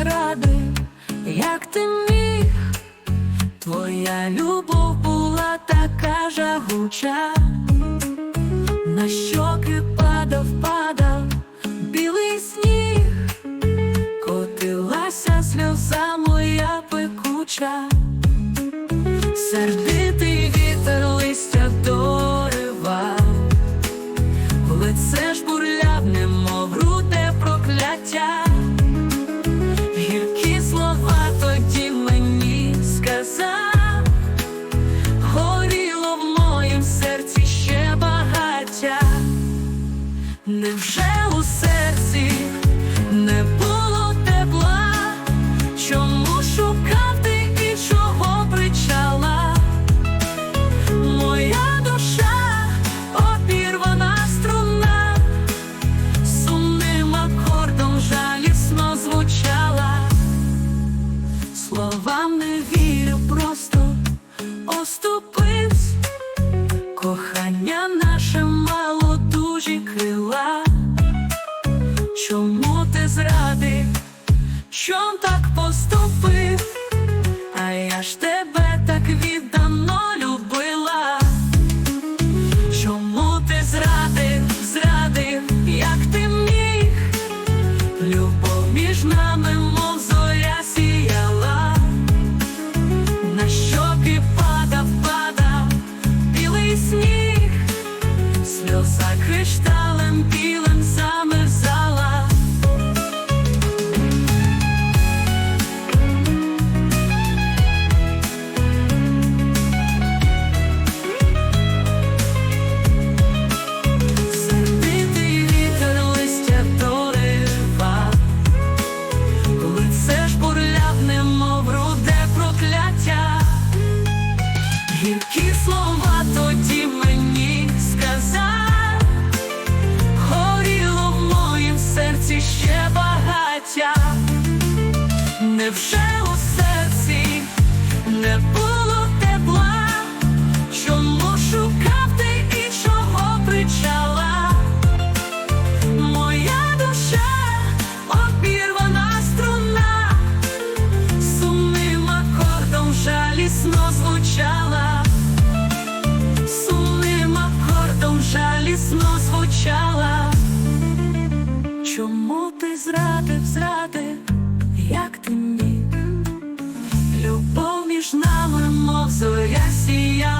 зради, як ти міг, твоя любов була така жагуча, на щоки падав, падав білий сніг, котилася сльоза моя пекуча. Сердце Невже у серці не було тепла? Чому шукав ти і чого причала? Моя душа обірвана струна, сумним акордом жалісно звучала. Словам не вірю, просто оступивсь. Чому ти зрадив? Чом так поступив? А я ж тебе Невже у серці не нами, мов зоря сіяла.